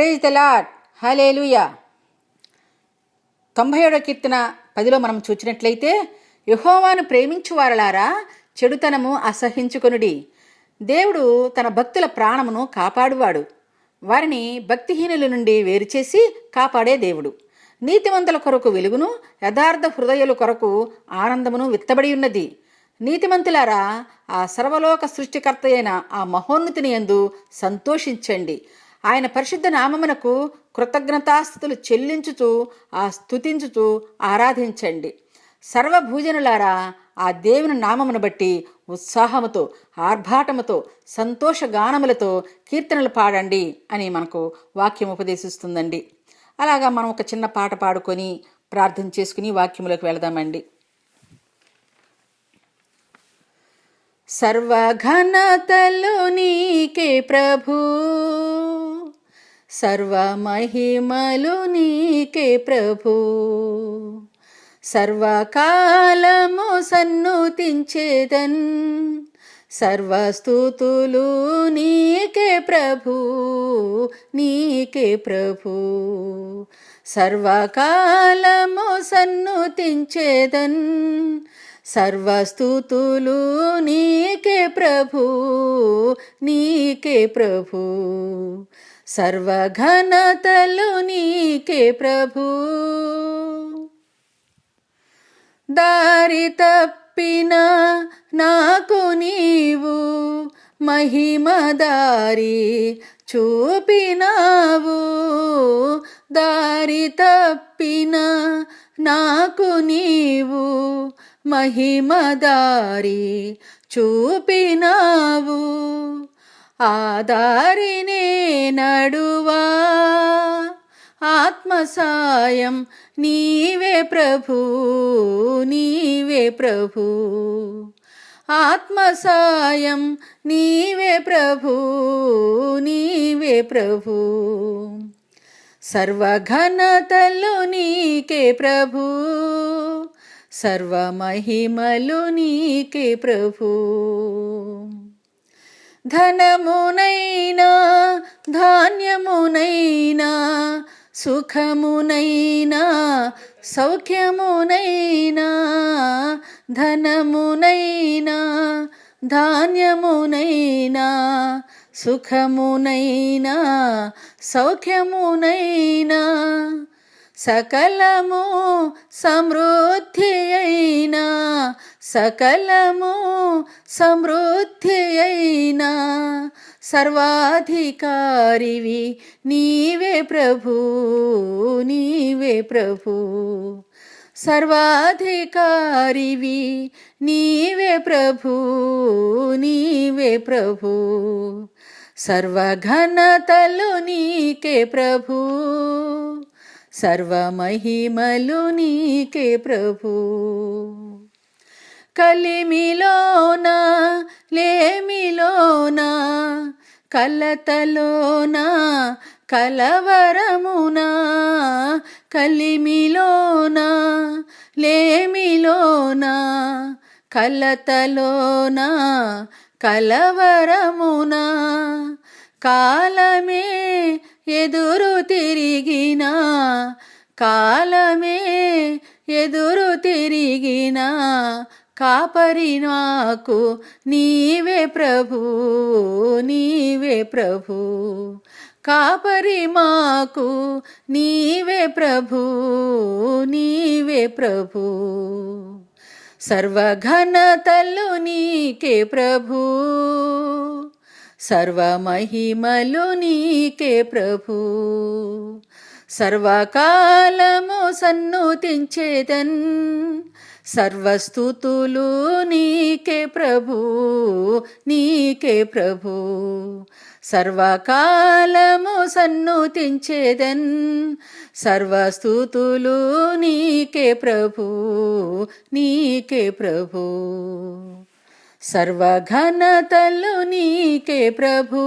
Praise the lord hallelujah తొంభై ఏడో కీర్తన పదిలో మనం చూచినట్లయితే యహోవాను ప్రేమించు వారలారా చెడుతనము అసహించుకొనుడి. దేవుడు తన భక్తుల ప్రాణమును కాపాడువాడు. వారిని భక్తిహీనుల నుండి వేరుచేసి కాపాడే దేవుడు. నీతిమంతుల కొరకు వెలుగును యథార్థ హృదయుల కొరకు ఆనందమును విత్తబడి ఉన్నది. నీతిమంతులారా ఆ సర్వలోక సృష్టికర్త అయిన ఆ మహోన్నతిని యందు సంతోషించండి. ఆయన పరిశుద్ధ నామమునకు కృతజ్ఞతాస్థుతులు చెల్లించుచు ఆ స్తుతించుచు ఆరాధించండి. సర్వభూజనులారా ఆ దేవుని నామమును బట్టి ఉత్సాహముతో ఆర్భాటముతో సంతోషగానములతో కీర్తనలు పాడండి అని మనకు వాక్యం ఉపదేశిస్తుందండి. అలాగా మనం ఒక చిన్న పాట పాడుకొని ప్రార్థన చేసుకుని వాక్యములకు వెళదామండి. సర్వఘనతలు నీకే ప్రభూ. సర్వమహిమలు నీకే ప్రభు. సర్వకాలము సన్నుతించేదన్. సర్వస్థుతులు నీకే ప్రభు నీకే ప్రభు. సర్వకాలము సన్నుతించేదన్. సర్వస్థుతులు నీకే ప్రభు నీకే ప్రభు. సర్వఘనతలు నీకే ప్రభు. దారి తప్పిన నాకు నీవు మహిమ దారి చూపినావు. దారి తప్పిన నాకు నీవు మహిమ దారి చూపినావు. ఆదారినే నడువా? ఆత్మసాయం నీవే ప్రభు నీవే ప్రభు. ఆత్మసాయం నీవే ప్రభు నీవే ప్రభు. సర్వఘనతలు నీకే ప్రభు సర్వమహిమలు నీకే ప్రభు. ధనమునైనా ధాన్యమునైనా సుఖమునైనా సౌఖ్యమునైనా ధనమునైనా ధాన్యమునైనా సుఖమునైనా సౌఖ్యమునైనా సకలము సమృద్ధి అయినా సకలము సమృద్ధి అయినా సర్వాధికారివి నీవే ప్రభు నీవే ప్రభు. సర్వాధికారివి నీవే ప్రభు నీవే ప్రభు. సర్వఘనతలు నీకే ప్రభు. సర్వమహిమలు నీకే ప్రభు. కలిమిలోన లేమిలోన కలతలోన కలవరమున కలిమిలోన లేమిలోన కలతలోన కలవరమున కాలమే ఎదురు తిరిగిన కాలమే ఎదురు తిరిగిన కాపరి నాకు నీవే ప్రభు నీవే ప్రభు. కాపరి మాకు నీవే ప్రభు నీవే ప్రభు. సర్వఘనతలు నీకే ప్రభు. సర్వమహిమలు నీకే ప్రభు. సర్వకాలము సన్నుతించేదన్ సర్వస్థుతులు నీకే ప్రభు నీకే ప్రభు. సర్వకాలము సన్నుతించేదన్ సర్వస్థుతులు నీకే ప్రభు నీకే ప్రభు. సర్వఘనతలు నీకే ప్రభు.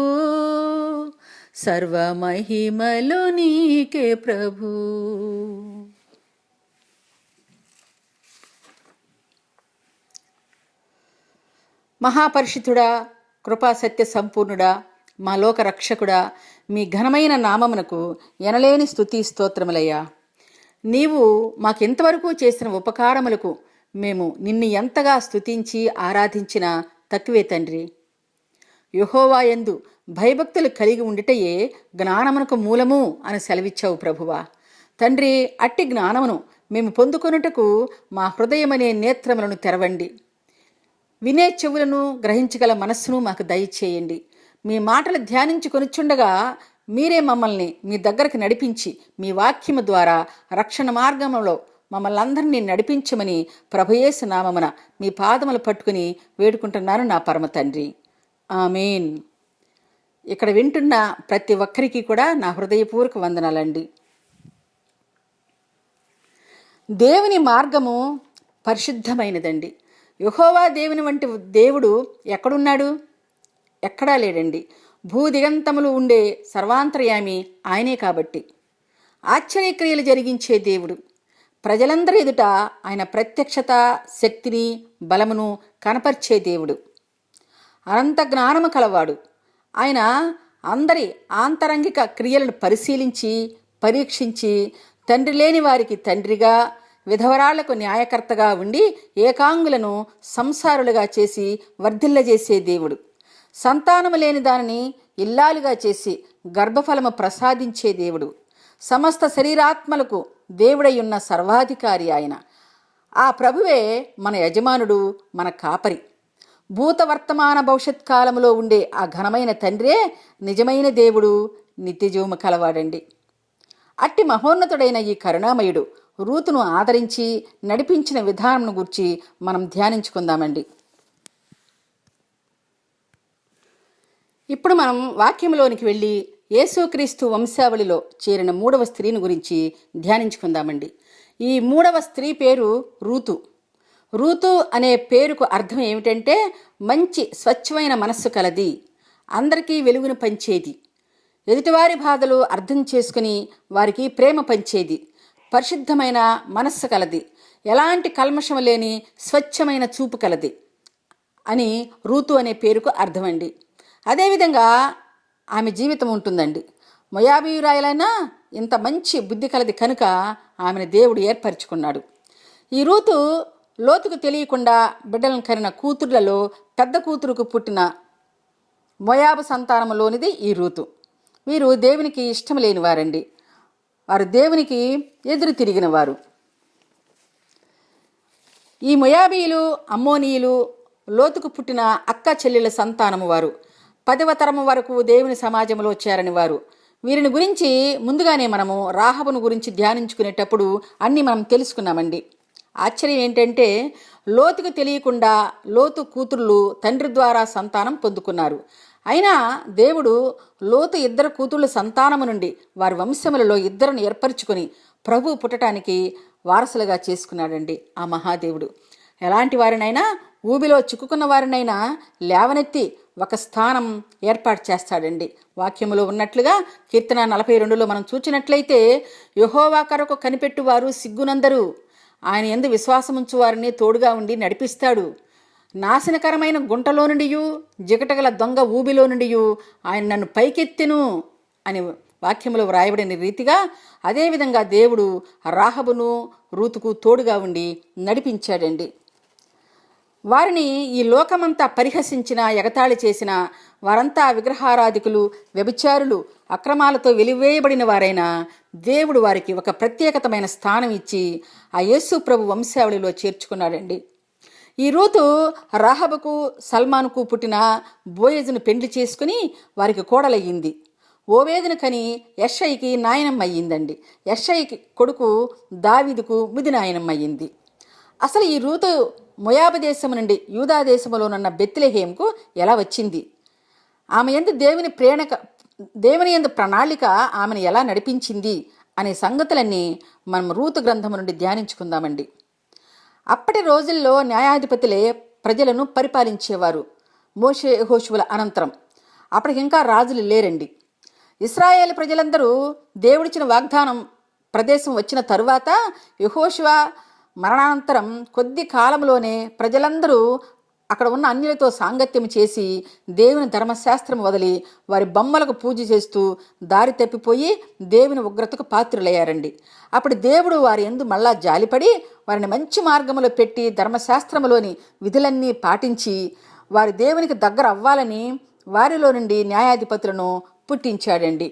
సర్వమహిమలు నీకే ప్రభు. మహాపరిషితుడా కృపా సత్య సంపూర్ణుడా మా లోక రక్షకుడా మీ ఘనమైన నామమునకు ఎనలేని స్థుతి స్తోత్రములయ్యా. నీవు మాకెంతవరకు చేసిన ఉపకారములకు మేము నిన్ను ఎంతగా స్తుతించి ఆరాధించినా తక్కువే తండ్రి. యహోవా యందు భయభక్తులు కలిగి ఉండుటయే జ్ఞానమునకు మూలము అని సెలవిచ్చావు ప్రభువా. తండ్రి అట్టి జ్ఞానమును మేము పొందుకొనుటకు మా హృదయమనే నేత్రములను తెరవండి. వినే చెవులను గ్రహించగల మనస్సును మాకు దయచేయండి. మీ మాటలు ధ్యానించుకొనిచుండగా మీరే మమ్మల్ని మీ దగ్గరకు నడిపించి మీ వాక్యము ద్వారా రక్షణ మార్గంలో మమ్మల్ని అందరినీ నడిపించమని ప్రభుయేసు నామమున మీ పాదములు పట్టుకుని వేడుకుంటున్నాను నా పరమ తండ్రి. ఆమెన్. ఇక్కడ వింటున్న ప్రతి ఒక్కరికి కూడా నా హృదయపూర్వక వందనాలండి. దేవుని మార్గము పరిశుద్ధమైనదండి. యహోవా దేవుని వంటి దేవుడు ఎక్కడున్నాడు? ఎక్కడా లేడండి. భూదిగంతములు ఉండే సర్వాంతర్యామి ఆయనే కాబట్టి. ఆశ్చర్యక్రియలు జరిగించే దేవుడు. ప్రజలందరి ఎదుట ఆయన ప్రత్యక్షత శక్తిని బలమును కనపర్చే దేవుడు. అనంత జ్ఞానము కలవాడు. ఆయన అందరి ఆంతరంగిక క్రియలను పరిశీలించి పరీక్షించి తండ్రి లేని వారికి తండ్రిగా విధవరాళ్ళకు న్యాయకర్తగా ఉండి ఏకాంగులను సంసారులుగా చేసి వర్ధిల్లజేసే దేవుడు. సంతానము లేని దానిని ఇల్లాలుగా చేసి గర్భఫలము ప్రసాదించే దేవుడు. సమస్త శరీరాత్మలకు దేవుడయ్యున్న సర్వాధికారి ఆయన. ఆ ప్రభువే మన యజమానుడు మన కాపరి. భూతవర్తమాన భవిష్యత్ కాలంలో ఉండే ఆ ఘనమైన తండ్రే నిజమైన దేవుడు నిత్యజీవము కలవాడండి. అట్టి మహోన్నతుడైన ఈ కరుణామయుడు రూతును ఆదరించి నడిపించిన విధానంను గురించి మనం ధ్యానించుకుందామండి. ఇప్పుడు మనం వాక్యంలోనికి వెళ్ళి యేసుక్రీస్తు వంశావళిలో చేరిన మూడవ స్త్రీని గురించి ధ్యానించుకుందామండి. ఈ మూడవ స్త్రీ పేరు రూతు. రూతు అనే పేరుకు అర్థం ఏమిటంటే మంచి స్వచ్ఛమైన మనస్సు కలది అందరికీ వెలుగును పంచేది. ఎదుటివారి బాధలు అర్థం చేసుకుని వారికి ప్రేమ పంచేది పరిశుద్ధమైన మనస్సు కలది ఎలాంటి కల్మషం లేని స్వచ్ఛమైన చూపు కలది అని రూతు అనే పేరుకు అర్థమండి. అదేవిధంగా ఆమె జీవితం ఉంటుందండి. మొయాబీయురాయలైనా ఇంత మంచి బుద్ధి కలది కనుక ఆమెను దేవుడు ఏర్పరచుకున్నాడు. ఈ రూతు లోతుకు తెలియకుండా బిడ్డలను కరిన కూతుర్లలో పెద్ద కూతురుకు పుట్టిన మొయాబు సంతానములోనిది ఈ రూతు. వీరు దేవునికి ఇష్టం లేని వారండి. వారు దేవునికి ఎదురు తిరిగిన వారు. ఈ మొయాబీయులు అమ్మోనీయులు లోతుకు పుట్టిన అక్క చెల్లెల సంతానము వారు. పదవ తరము వరకు దేవుని సమాజంలో చేరని వారు. వీరిని గురించి ముందుగానే మనము రాహబును గురించి ధ్యానించుకునేటప్పుడు అన్నీ మనం తెలుసుకున్నామండి. ఆశ్చర్యం ఏంటంటే లోతుకు తెలియకుండా లోతు కూతుర్లు తండ్రి ద్వారా సంతానం పొందుకున్నారు. అయినా దేవుడు లోతు ఇద్దరు కూతుళ్ళ సంతానము నుండి వారి వంశములలో ఇద్దరును ఏర్పరచుకొని ప్రభు పుట్టడానికి వారసులుగా చేసుకున్నాడండి ఆ మహాదేవుడు. ఎలాంటి వారినైనా ఊబిలో చిక్కుకున్న వారినైనా లేవనెత్తి ఒక స్థానం ఏర్పాటు చేస్తాడండి. వాక్యములో ఉన్నట్లుగా కీర్తన నలభై రెండులో మనం చూచినట్లయితే యహోవా కొరకు కనిపెట్టువారు సిగ్గునందరు. ఆయన ఎందు విశ్వాసముంచు వారిని తోడుగా ఉండి నడిపిస్తాడు. నాశనకరమైన గుంటలో నుండియు జిగటగల దొంగ ఊబిలో నుండియు ఆయన నన్ను పైకెత్తెను అని వాక్యములో వ్రాయబడిన రీతిగా అదేవిధంగా దేవుడు రాహబును రూతుకు తోడుగా ఉండి నడిపించాడండి. వారిని ఈ లోకమంతా పరిహసించిన ఎగతాళి చేసిన వారంతా విగ్రహారాధికులు వ్యభిచారులు అక్రమాలతో వెలివేయబడిన వారైనా దేవుడు వారికి ఒక ప్రత్యేకతమైన స్థానం ఇచ్చి ఆ యేసు ప్రభు వంశావళిలో చేర్చుకున్నాడండి. ఈ రూతు రాహబకు సల్మాన్కు పుట్టిన బోయేజును పెండ్లి చేసుకుని వారికి కోడలయ్యింది. ఓవేదును కని యషయ్యకి నాయనమ్మ అయ్యిందండి యషయ్యకి కొడుకు దావిదుకు ముది నాయనం అయ్యింది అసలు ఈ రూతు మొయాబు దేశము నుండి యూదా దేశములోనున్న బెత్లెహేంకు ఎలా వచ్చింది? ఆమె ఎందు దేవుని ప్రేణక దేవుని ఎందు ప్రణాళిక ఆమెను ఎలా నడిపించింది అనే సంగతులన్నీ మనం రూతు గ్రంథము నుండి ధ్యానించుకుందామండి. అప్పటి రోజుల్లో న్యాయాధిపతులే ప్రజలను పరిపాలించేవారు మోషే హోషువుల అనంతరం. అప్పటికి ఇంకా రాజులు లేరండి. ఇస్రాయేల్ ప్రజలందరూ దేవుడిచ్చిన వాగ్దానం ప్రదేశం వచ్చిన తరువాత యహోషువా మరణానంతరం కొద్ది కాలంలోనే ప్రజలందరూ అక్కడ ఉన్న అన్యులతో సాంగత్యం చేసి దేవుని ధర్మశాస్త్రం వదిలి వారి బొమ్మలకు పూజ చేస్తూ దారి తప్పిపోయి దేవుని ఉగ్రతకు పాత్రులయ్యారండి. అప్పుడు దేవుడు వారి ఎందు మళ్ళా జాలిపడి వారిని మంచి మార్గంలో పెట్టి ధర్మశాస్త్రములోని విధులన్నీ పాటించి వారి దేవునికి దగ్గర అవ్వాలని వారిలో నుండి న్యాయాధిపతులను పుట్టించాడండి.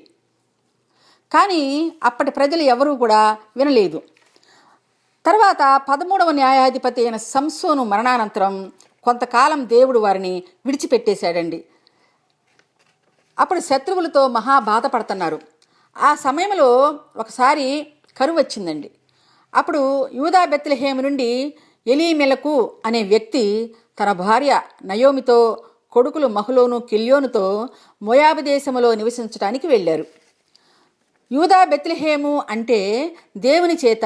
కానీ అప్పటి ప్రజలు ఎవరూ కూడా వినలేదు. తర్వాత పదమూడవ న్యాయాధిపతి అయిన సంసోను మరణానంతరం కొంతకాలం దేవుడు వారిని విడిచిపెట్టేశాడండి. అప్పుడు శత్రువులతో మహా బాధపడుతున్నారు. ఆ సమయంలో ఒకసారి కరువు వచ్చిందండి. అప్పుడు యూదా బెత్లహేము నుండి ఎలీమెలకు అనే వ్యక్తి తన భార్య నయోమితో కొడుకులు మహులోను కిల్యోనుతో మొయాబు దేశంలో నివసించడానికి వెళ్ళారు. యూదా బెత్లహేము అంటే దేవుని చేత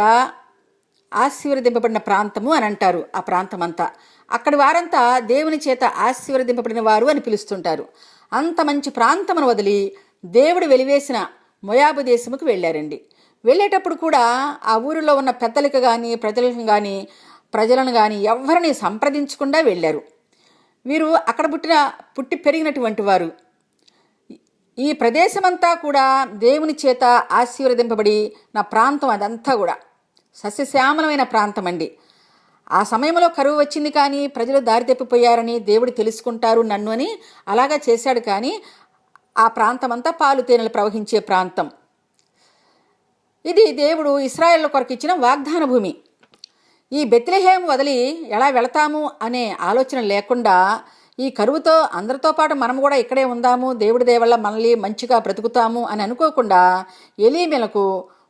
ఆశీర్వదింపబడిన ప్రాంతము అని అంటారు ఆ ప్రాంతమంతా. అక్కడి వారంతా దేవుని చేత ఆశీర్వదింపబడిన వారు అని పిలుస్తుంటారు. అంత మంచి ప్రాంతమును వదిలి దేవుడు వెలివేసిన మొయాబు దేశముకు వెళ్ళారండి. వెళ్ళేటప్పుడు కూడా ఆ ఊరిలో ఉన్న పెద్దలకు కానీ ప్రజలను కానీ ప్రజలను కానీ ఎవరిని సంప్రదించకుండా వెళ్ళారు. వీరు అక్కడ పుట్టిన పుట్టి పెరిగినటువంటి వారు. ఈ ప్రదేశమంతా కూడా దేవుని చేత ఆశీర్వదింపబడి నా ప్రాంతం అదంతా కూడా. సస్యశ్యామలమైన ప్రాంతం అండి ఆ సమయంలో కరువు వచ్చింది కానీ ప్రజలు దారి తప్పిపోయారని దేవుడు తెలుసుకుంటారు నన్ను అని అలాగా చేశాడు కానీ ఆ ప్రాంతం అంతా పాలు తేనెలు ప్రవహించే ప్రాంతం. ఇది దేవుడు ఇస్రాయేల్ కొరకు ఇచ్చిన వాగ్దాన భూమి. ఈ బెత్లహేం వదిలి ఎలా వెళతాము అనే ఆలోచన లేకుండా ఈ కరువుతో అందరితో పాటు మనం కూడా ఇక్కడే ఉందాము దేవుడి దేవల్ల మనల్ని మంచిగా బ్రతుకుతాము అని అనుకోకుండా ఎలీమెలకు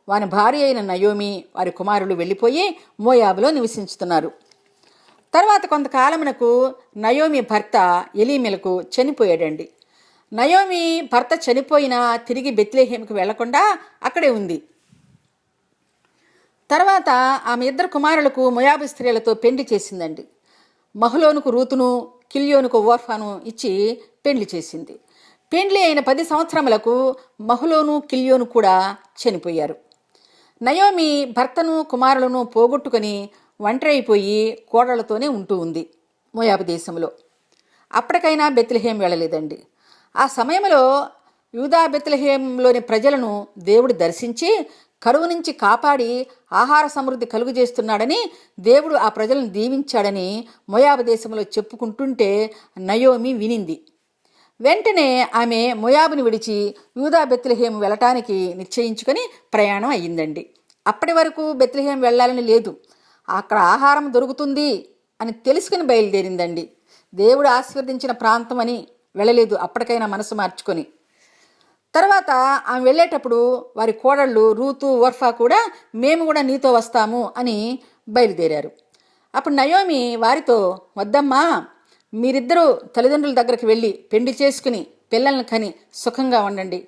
వారి భార్య అయిన నయోమి వారి కుమారులు వెళ్ళిపోయి మోయాబులో నివసించుతున్నారు. తర్వాత కొంతకాలమునకు నయోమి భర్త ఎలీమెలకు చనిపోయాడండి. నయోమి భర్త చనిపోయినా తిరిగి బెత్లేహేమికి వెళ్ళకుండా అక్కడే ఉంది. తర్వాత ఆమె ఇద్దరు కుమారులకు మొయాబు స్త్రీలతో పెండ్లి చేసిందండి. మహులోనుకు రూతును కిల్యోనుకు ఓర్ఫాను ఇచ్చి పెండ్లి చేసింది. పెండ్లి అయిన పది సంవత్సరములకు మహులోను కిల్యోను కూడా చనిపోయారు. నయోమి భర్తను కుమారులను పోగొట్టుకుని ఒంటరైపోయి అయిపోయి కోడలతోనే ఉంటూ ఉంది మోయాబు దేశంలో. అప్పటికైనా బెత్లహేం వెళ్ళలేదండి. ఆ సమయంలో యూదా బెత్లహేంలోని ప్రజలను దేవుడు దర్శించి కరువు నుంచి కాపాడి ఆహార సమృద్ధి కలుగు చేస్తున్నాడని దేవుడు ఆ ప్రజలను దీవించాడని మొయాబ దేశంలో చెప్పుకుంటుంటే నయోమి వినింది. వెంటనే ఆమె మొయాబుని విడిచి యూదా బెత్లహేం వెళ్ళటానికి నిశ్చయించుకొని ప్రయాణం అయ్యిందండి. అప్పటి వరకు బెత్లహేం వెళ్ళాలని లేదు. అక్కడ ఆహారం దొరుకుతుంది అని తెలుసుకుని బయలుదేరిందండి. దేవుడు ఆశీర్వదించిన ప్రాంతం అని వెళ్ళలేదు అప్పటికైనా మనసు మార్చుకొని. తర్వాత ఆమె వెళ్ళేటప్పుడు వారి కోడళ్ళు రూతు ఓర్ఫా కూడా మేము కూడా నీతో వస్తాము అని బయలుదేరారు. అప్పుడు నయోమి వారితో వద్దమ్మా మీరిద్దరూ తల్లిదండ్రుల దగ్గరికి వెళ్ళి పెళ్ళి చేసుకుని పిల్లల్ని కని సుఖంగా ఉండండి.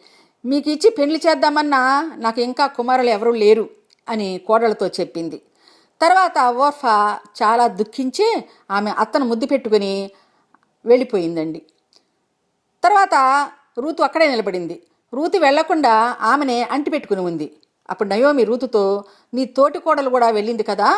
మీకు ఇచ్చి పెళ్ళి చేద్దామన్నా నాకు ఇంకా కుమారులు ఎవరూ లేరు అని కోడలతో చెప్పింది. తర్వాత ఓర్ఫా చాలా దుఃఖించి ఆమె అత్తను ముద్దు పెట్టుకుని వెళ్ళిపోయిందండి. తర్వాత రూతు అక్కడే నిలబడింది. రూతు వెళ్ళకుండా ఆమెనే అంటిపెట్టుకుని ఉంది. అప్పుడు నయోమి రూతుతో నీ తోటి కోడలు కూడా వెళ్ళింది కదా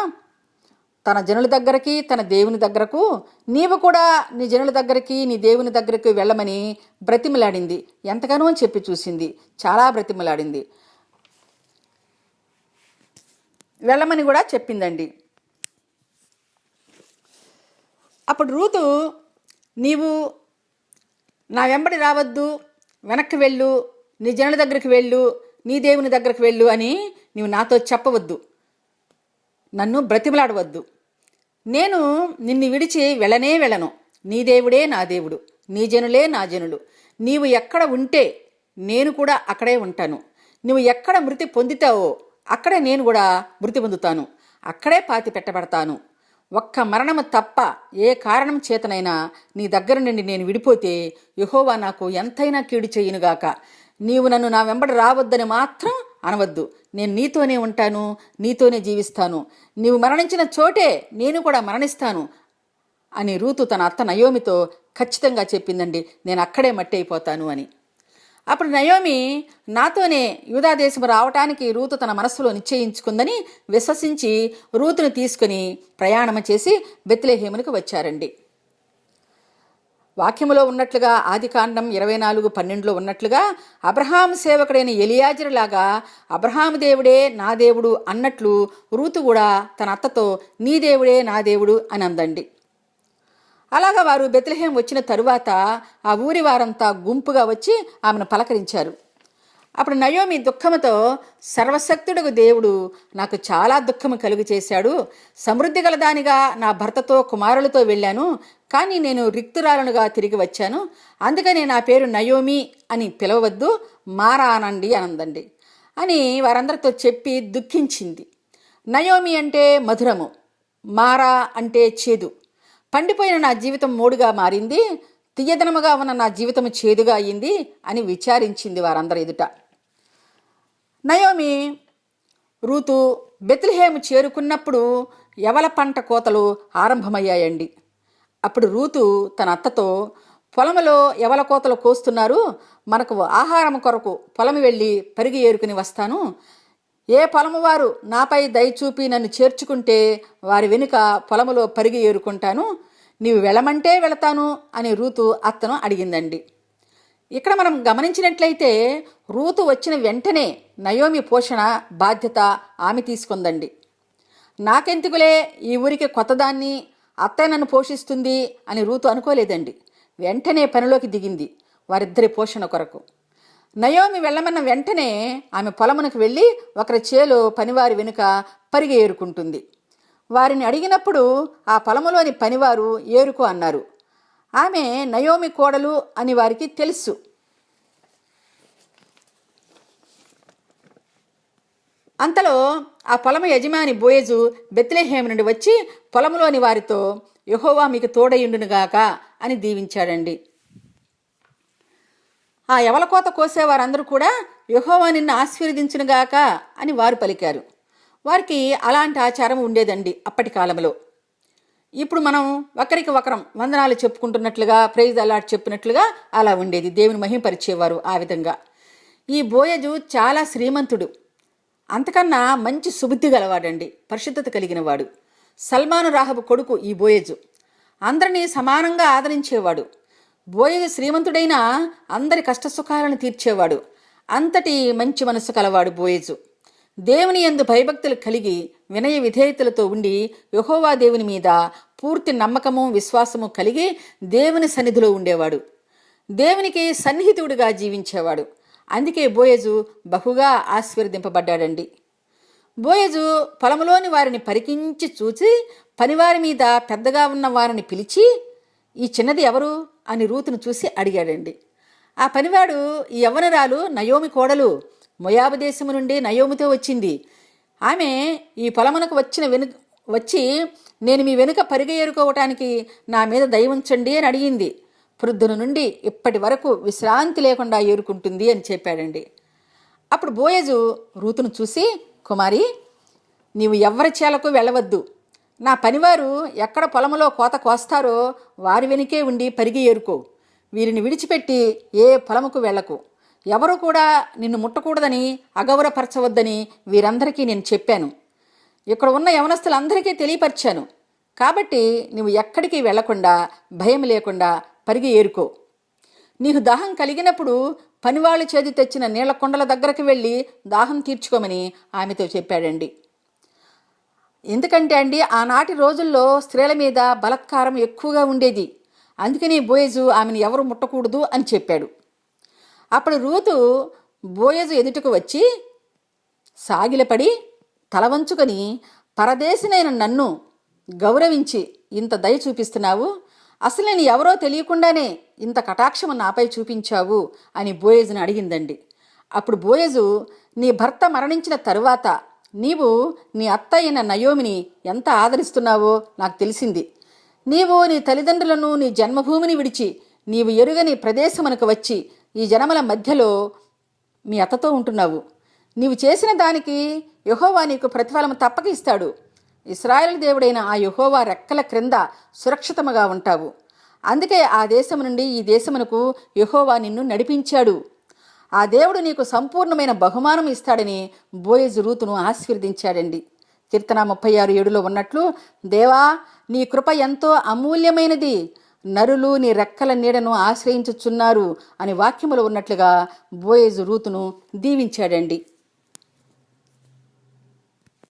తన జనుల దగ్గరికి తన దేవుని దగ్గరకు. నీవు కూడా నీ జనుల దగ్గరికి నీ దేవుని దగ్గరికి వెళ్ళమని బ్రతిమలాడింది. ఎంతగానో అని చెప్పి చూసింది. చాలా బ్రతిమలాడింది. వెళ్ళమని కూడా చెప్పిందండి. అప్పుడు రూతు నీవు నా వెంబడి రావద్దు వెనక్కి వెళ్ళు నీ జనుల దగ్గరికి వెళ్ళు నీ దేవుని దగ్గరికి వెళ్ళు అని నీవు నాతో చెప్పవద్దు. నన్ను బ్రతిమలాడవద్దు. నేను నిన్ను విడిచి వెళ్ళనే వెళ్ళను. నీ దేవుడే నా దేవుడు. నీ జనులే నా జనులు. నీవు ఎక్కడ ఉంటే నేను కూడా అక్కడే ఉంటాను. నువ్వు ఎక్కడ మృతి పొందితావో అక్కడే నేను కూడా మృతి పొందుతాను. అక్కడే పాతి పెట్టబడతాను. ఒక్క మరణము తప్ప ఏ కారణం చేతనైనా నీ దగ్గర నుండి నేను విడిపోతే యహోవా నాకు ఎంతైనా కీడు చేయనుగాక. నీవు నన్ను నా వెంబడి రావద్దని మాత్రం అనవద్దు. నేను నీతోనే ఉంటాను నీతోనే జీవిస్తాను. నీవు మరణించిన చోటే నేను కూడా మరణిస్తాను అని రూతు తన అత్త నయోమితో ఖచ్చితంగా చెప్పిందండి. నేను అక్కడే మట్టి అయిపోతాను అని. అప్పుడు నయోమి నాతోనే యూదాదేశం రావటానికి రూతు తన మనస్సులో నిశ్చయించుకుందని విశ్వసించి రూతును తీసుకుని ప్రయాణం చేసి బెత్లేహేమునికి వచ్చారండి. వాక్యములో ఉన్నట్లుగా ఆదికాండం ఇరవై నాలుగు పన్నెండులో ఉన్నట్లుగా అబ్రహాం సేవకుడైన ఎలియాజరులాగా అబ్రహాం దేవుడే నా దేవుడు అన్నట్లు రూతు కూడా తన అత్తతో నీ దేవుడే నా దేవుడు అని అందండి. అలాగా వారు బెత్లహేం వచ్చిన తరువాత ఆ ఊరి వారంతా గుంపుగా వచ్చి ఆమెను పలకరించారు. అప్పుడు నయోమి దుఃఖముతో సర్వశక్తుడకు దేవుడు నాకు చాలా దుఃఖము కలుగు చేశాడు సమృద్ధి గలదానిగా నా భర్తతో కుమారులతో వెళ్ళాను. కానీ నేను రిక్తురాలనుగా తిరిగి వచ్చాను. అందుకని నా పేరు నయోమి అని పిలవవద్దు మారా అనండి అనందండి అని వారందరితో చెప్పి దుఃఖించింది. నయోమి అంటే మధురము మారా అంటే చేదు. పండిపోయిన నా జీవితం మూడుగా మారింది తీయదనముగా ఉన్న నా జీవితం చేదుగా అయింది అని విచారించింది వారందరి ఎదుట. నయోమి రూతు బెత్లహేము చేరుకున్నప్పుడు ఎవల పంట కోతలు ఆరంభమయ్యాయండి? అప్పుడు రూతు తన అత్తతో పొలంలో ఎవల కోతలు కోస్తున్నారు? మనకు ఆహారం కొరకు పొలం వెళ్ళి పరిగి ఏరుకుని వస్తాను. ఏ పొలము వారు నాపై దయచూపి నన్ను చేర్చుకుంటే వారి వెనుక పొలములో పరిగి ఏరుకుంటాను. నీవు వెళ్ళమంటే వెళతాను అని రూతు అత్తను అడిగిందండి. ఇక్కడ మనం గమనించినట్లయితే రూతు వచ్చిన వెంటనే నయోమి పోషణ బాధ్యత ఆమె తీసుకుందండి. నాకెందుకులే ఈ ఊరికి కొత్తదాన్ని అత్తయ్య నన్ను పోషిస్తుంది అని రూతు అనుకోలేదండి. వెంటనే పనిలోకి దిగింది వారిద్దరి పోషణ కొరకు. నయోమి వెళ్ళమన్న వెంటనే ఆమె పొలమునకు వెళ్ళి ఒకరి చేలో పనివారి వెనుక పరిగె ఏరుకుంటుంది. వారిని అడిగినప్పుడు ఆ పొలములోని పనివారు ఏరుకు అన్నారు. ఆమె నయోమి కోడలు అని వారికి తెలుసు. అంతలో ఆ పొలము యజమాని బోయజు బెత్లెహేము నుండి వచ్చి పొలములోని వారితో యహోవా మీకు తోడయుండునుగాక అని దీవించాడండి. ఆ ఎవలకోత కోసేవారందరూ కూడా యహోవా నిన్ను ఆశీర్వదించునుగాక అని వారు పలికారు. వారికి అలాంటి ఆచారం ఉండేదండి అప్పటి కాలంలో ఇప్పుడు మనం ఒకరికి ఒకరం వందనాలు చెప్పుకుంటున్నట్లుగా ప్రైజ్ అలాట్ చెప్పినట్లుగా అలా ఉండేది. దేవుని మహింపరిచేవారు ఆ విధంగా. ఈ బోయజు చాలా శ్రీమంతుడు. అంతకన్నా మంచి సుబుద్ధి గలవాడండి. పరిశుద్ధత కలిగిన వాడు సల్మాను రాహబు కొడుకు ఈ బోయజు. అందరినీ సమానంగా ఆదరించేవాడు. బోయజు శ్రీమంతుడైన అందరి కష్టసుఖాలను తీర్చేవాడు. అంతటి మంచి మనసు కలవాడు బోయజు. దేవుని ఎందు భయభక్తులు కలిగి వినయ విధేయతలతో ఉండి యహోవా దేవుని మీద పూర్తి నమ్మకము విశ్వాసము కలిగి దేవుని సన్నిధిలో ఉండేవాడు. దేవునికి సన్నిహితుడిగా జీవించేవాడు. అందుకే బోయజు బహుగా ఆశీర్వదింపబడ్డాడండి. బోయజు పొలంలోని వారిని పరికించి చూసి పనివారి మీద పెద్దగా ఉన్న వారిని పిలిచి ఈ చిన్నది ఎవరు? అని రూతును చూసి అడిగాడండి. ఆ పనివాడు ఈ యవ్వనరాలు నయోమి కోడలు. మొయాబు దేశము నుండి నయోమితో వచ్చింది. ఆమె ఈ పొలమునకు వచ్చిన వెను వచ్చి నేను మీ వెనుక పరిగె ఏరుకోవటానికి నా మీద దయవుంచండి ఉంచండి అని అడిగింది. ప్రొద్దున నుండి ఇప్పటి వరకు విశ్రాంతి లేకుండా ఏరుకుంటుంది అని చెప్పాడండి. అప్పుడు బోయజు రూతును చూసి కుమారి నీవు ఎవరి చేలకు వెళ్ళవద్దు. నా పనివారు ఎక్కడ పొలములో కోత కోస్తారో వారి వెనుకే ఉండి పరిగి ఏరుకో. వీరిని విడిచిపెట్టి ఏ పొలముకు వెళ్ళకు. ఎవరు కూడా నిన్ను ముట్టకూడదని అగౌరపరచవద్దని వీరందరికీ నేను చెప్పాను. ఇక్కడ ఉన్న యవనస్తులందరికీ తెలియపరిచాను. కాబట్టి నువ్వు ఎక్కడికి వెళ్ళకుండా భయం లేకుండా పరిగి ఏరుకో. నీకు దాహం కలిగినప్పుడు పనివాళ్ళు చేతి తెచ్చిన నీళ్ళ కొండల దగ్గరకు వెళ్ళి దాహం తీర్చుకోమని ఆమెతో చెప్పాడండి. ఎందుకంటే అండి ఆనాటి రోజుల్లో స్త్రీల మీద బలత్కారం ఎక్కువగా ఉండేది. అందుకని బోయజు ఆమెను ఎవరు ముట్టకూడదు అని చెప్పాడు. అప్పుడు రూతు బోయజు ఎదుటకు వచ్చి సాగిలపడి తలవంచుకొని పరదేశినైన నన్ను గౌరవించి ఇంత దయ చూపిస్తున్నావు? అసలు నేను ఎవరో తెలియకుండానే ఇంత కటాక్షము నాపై చూపించావు? అని బోయజుని అడిగిందండి. అప్పుడు బోయజు నీ భర్త మరణించిన తరువాత నీవు నీ అత్త అయిన నయోమిని ఎంత ఆదరిస్తున్నావో నాకు తెలిసింది. నీవు నీ తల్లిదండ్రులను నీ జన్మభూమిని విడిచి నీవు ఎరుగని ప్రదేశమునకు వచ్చి ఈ జనముల మధ్యలో మీ అత్తతో ఉంటున్నావు. నీవు చేసిన దానికి యహోవా నీకు ప్రతిఫలం తప్పక ఇస్తాడు. ఇస్రాయల్ దేవుడైన ఆ యహోవా రెక్కల క్రింద సురక్షితముగా ఉంటావు. అందుకే ఆ దేశము నుండి ఈ దేశమునకు యహోవా నిన్ను నడిపించాడు. ఆ దేవుడు నీకు సంపూర్ణమైన బహుమానం ఇస్తాడని బోయజ్ రూతును ఆశీర్వదించాడండి. కీర్తన ముప్పై ఆరు ఏడులో ఉన్నట్లు దేవా నీ కృప ఎంతో అమూల్యమైనది. నరులు నీ రెక్కల నీడను ఆశ్రయించుచున్నారు అని వాక్యములు ఉన్నట్లుగా బోయేజు రూతును దీవించాడండి.